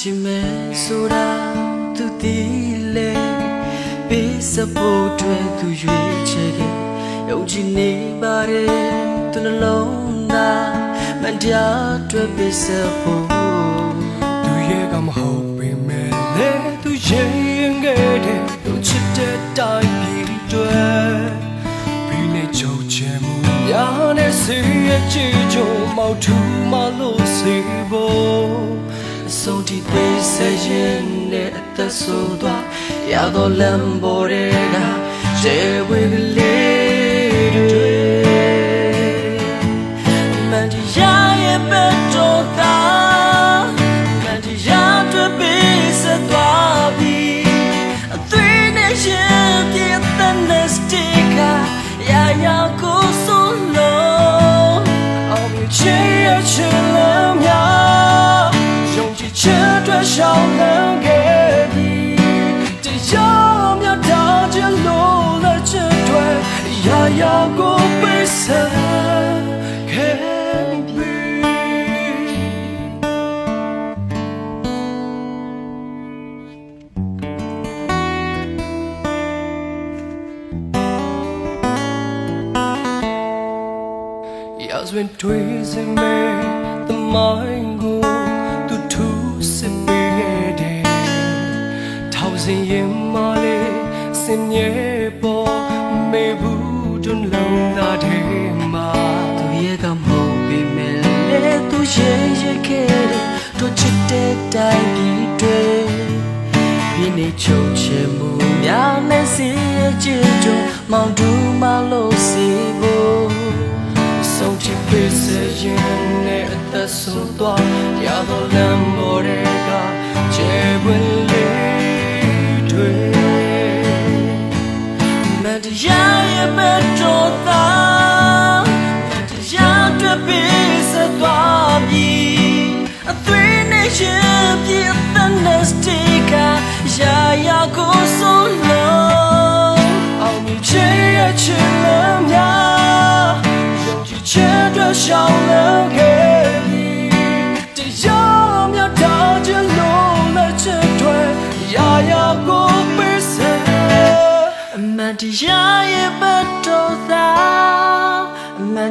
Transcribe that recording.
ချင်မဲဆိုတာသူသိလေပေးစဖို့အတွက်သူရွေးချယ်ခဲ့ယုံကြည်နေပါတယ်သူနှလုံးသားမတရားအတွက်ပေးစဖို့သူရဲ့ကမဟုတ်ပေမဲ့လေသူရင်ရင်ခဲ့တဲ့သူချစ်တဲ့တိုင်းပြည်တွေပြီးနေချုပ်ချယ်မှုများနဲ့စေရဲ့ချစ်ကြုံမောက်ထူမလို့စေဖို့အ ဆုံးထိပေးစရင်နဲ့အသက်ဆုံးသွားရတော့လမ်းပေါ်တွေက 也覺不捨。Dạo duyên truy dây mê Tâm mãi ngô Tu thu sẽ bị đề Thao dây yếm mà lê Xin မောင်တူမလို့စီဖို့ဆုံးချစ်ပေးစေရင်နဲ့အသက်ဆုံးသွားရတော့လမ်းပေါ်တွေကကျေပွင့်လေးတွေမန်တရားရဲ့ဘက်တော်သားမန်တရားတွေပေးစသွားပြီအသွေးနဲ့ရှင်ပြည့်တဲ့ sticker ရာ စ်ရဲ့ချစ်လမ်းများယုံကြည်ချက်အတွက်ရှောင်လန်းခဲ့ပြီးတရားမြတ်တာချစ်လို့လက်ချက်တွေရာရာကိုပေးစေအမှန်တရားရဲ့ဘတ်တော်သာအမှန်